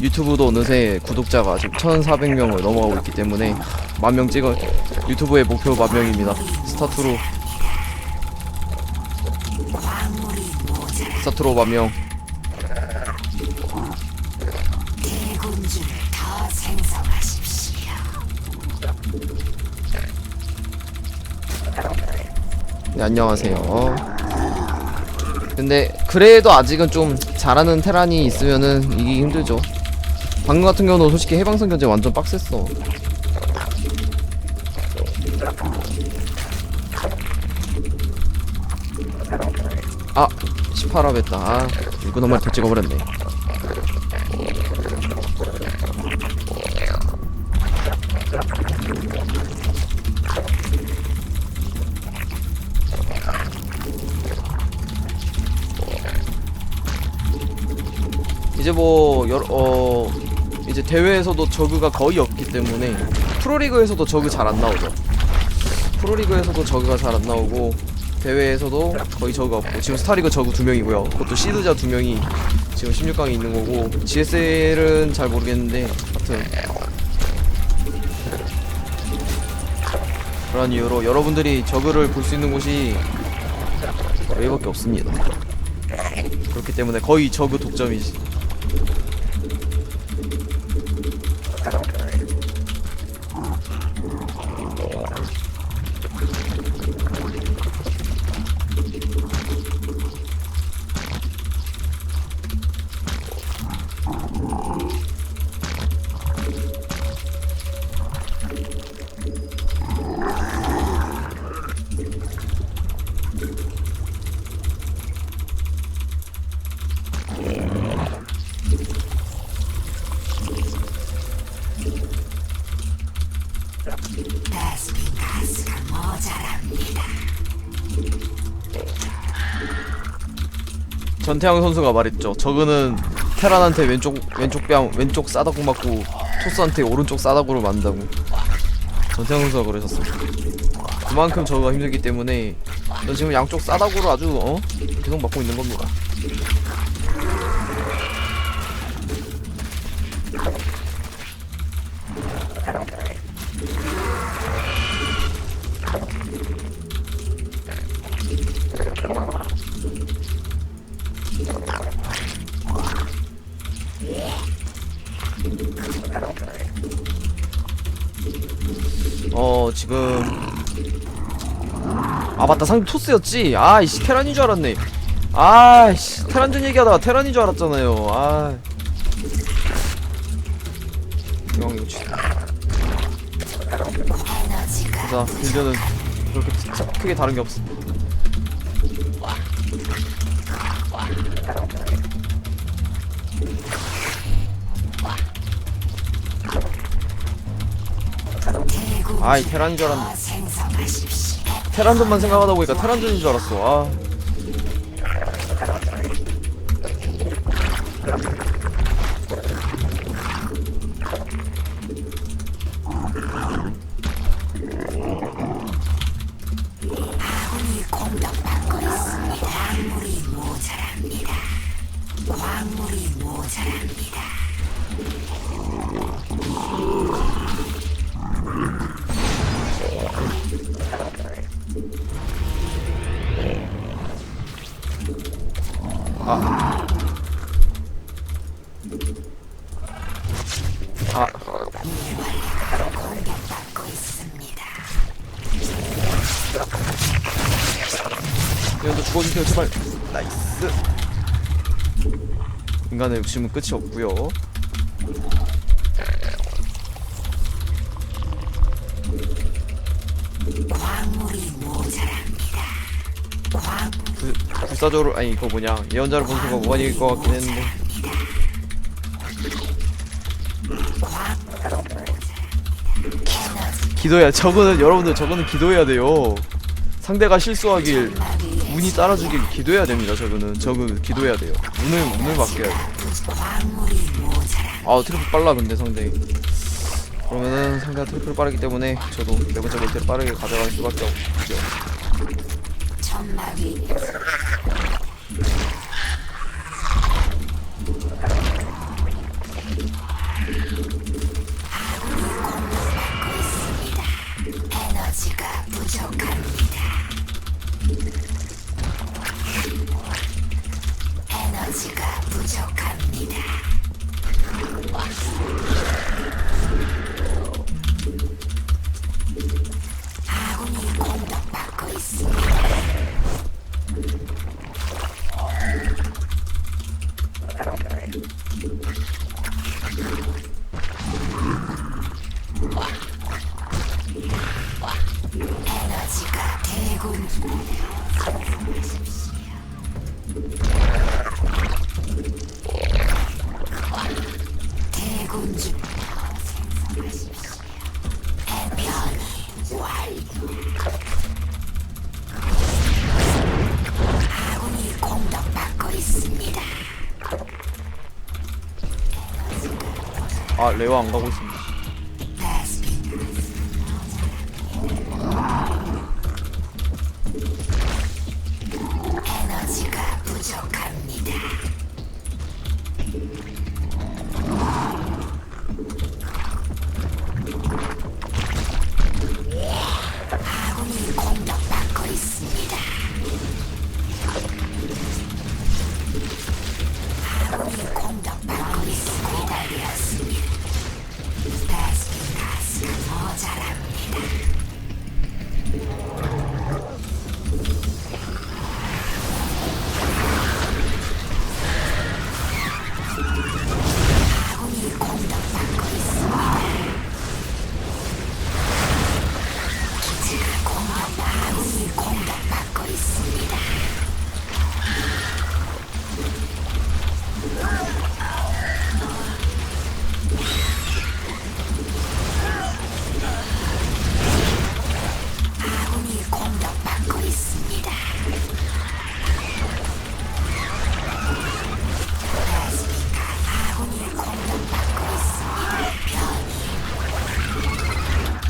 유튜브도 어느새 구독자가 지금 1,400명을 넘어가고 있기 때문에 만 명 찍어 유튜브의 목표 만 명입니다. 스타트로 스타트로 만 명. 네, 안녕하세요. 근데 그래도 아직은 좀 잘하는 테란이 있으면은 이기기 힘들죠. 방금 같은 경우는 솔직히 해방선 견제 완전 빡셌어. 아, 18합 했다. 아, 한 마리 더 찍어버렸네. 이제 뭐 여러 어 이제 대회에서도 저그가 거의 없기 때문에 프로리그에서도 저그 잘 안 나오죠. 프로리그에서도 저그가 잘 안 나오고 대회에서도 거의 저그 없고 지금 스타리그 저그 두 명이고요. 그것도 시드자 두 명이 지금 16강에 있는 거고 GSL은 잘 모르겠는데 하여튼 그런 이유로 여러분들이 저그를 볼 수 있는 곳이 여기밖에 없습니다. 그렇기 때문에 거의 저그 독점이지. Thank you. 전태양 선수가 말했죠. 저그는 테란한테 왼쪽 왼쪽 뺨 왼쪽 싸다구 맞고 토스한테 오른쪽 싸다구를 맞는다고. 전태양 선수가 그러셨습니다. 그만큼 저그가 힘들기 때문에 너 지금 양쪽 싸다구를 아주 어 계속 맞고 있는 겁니다. 어 지금. 아 맞다. 상대 토스였지? 아이씨 테란인 줄 알았네. 아이씨 테란전 얘기하다가 테란인 줄 알았잖아요. 아. 형, 이거 에너지가 자 빌드는 그렇게 차- 크게 다른 게 없어 아이 테란인 줄더 알았네. 테란전만 생각하다 보니까 테란전인 줄 알았어 아. 광물이 모자랍니다. 아, 있습니다. 이런도 죽어주세요 제발 나이스 인간의 욕심은 끝이 없고요 부, 불사조를 아니 그거 뭐냐. 예언자를 본 순간 무관이 일것 같긴 했는데. 기도해야 저거는 여러분들 저거는 기도해야 돼요. 상대가 실수하길 운이 따라주길 기도해야 됩니다 저거는. 저거 기도해야 돼요. 운을 운을 맡겨야 돼요. 광물이 모자랍니다. 아 트리플 빨라 근데 상대 그러면은 상대가 트리플 빠르기 때문에 저도 네 번째 메이트를 빠르게 가져갈 수밖에 없죠 에너지가 부족합니다. 아 레어 안 가고 있습니다 에너지가 부족합니다.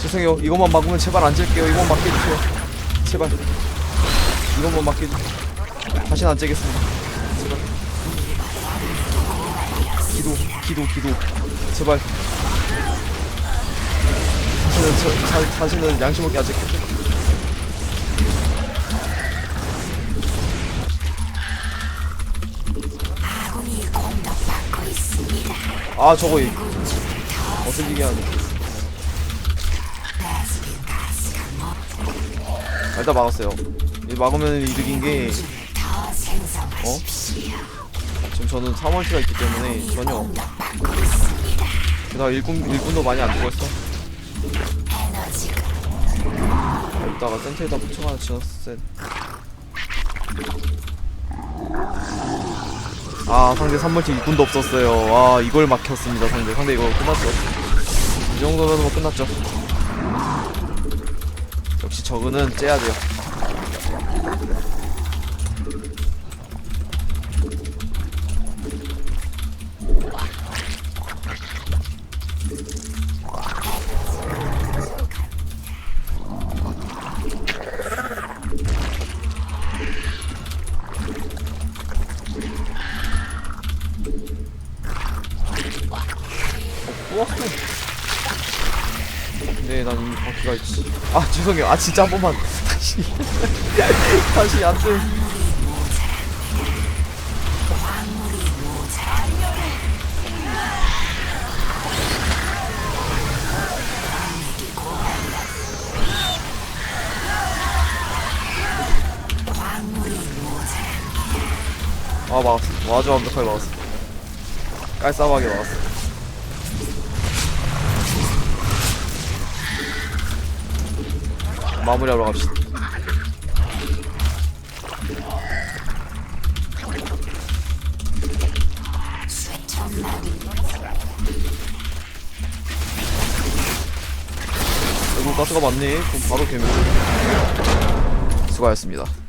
죄송해요. 이것만 막으면 제발 안 찔게요. 이것만 막게 해주세요. 제발. 이것만 막게 해주세요. 다시는 안 째겠습니다. 제발. 기도 기도 기도. 제발. 다시는 저, 자, 다시는 양심 없게 안 째겠습니다 아 저거 이- 어슬리게 하네 아, 일단 막았어요 이 막으면 이득인 게더 생성하십시오. 지금 저는 3월치가 있기 때문에 전혀. 게다가 일꾼, 일꾼도 많이 안 죽었어 여기다가 센터에다 하나 지었을 아 상대 3멀티 일꾼도 없었어요. 아 이걸 막혔습니다 상대. 상대 이거 끝났어 이 정도면 뭐 끝났죠. 역시 저그는 째야 돼요 좋았어. 근데 난 이미 바퀴가 있지 아 죄송해요. 아 진짜 한 번만. 다시. 다시 안돼. 아 막았어. 아주 완벽하게 막았어. 깔쌈하게 막았어 마무리하러 갑시다. 아이고 가스가 많네. 그럼 바로 개면. 수고하셨습니다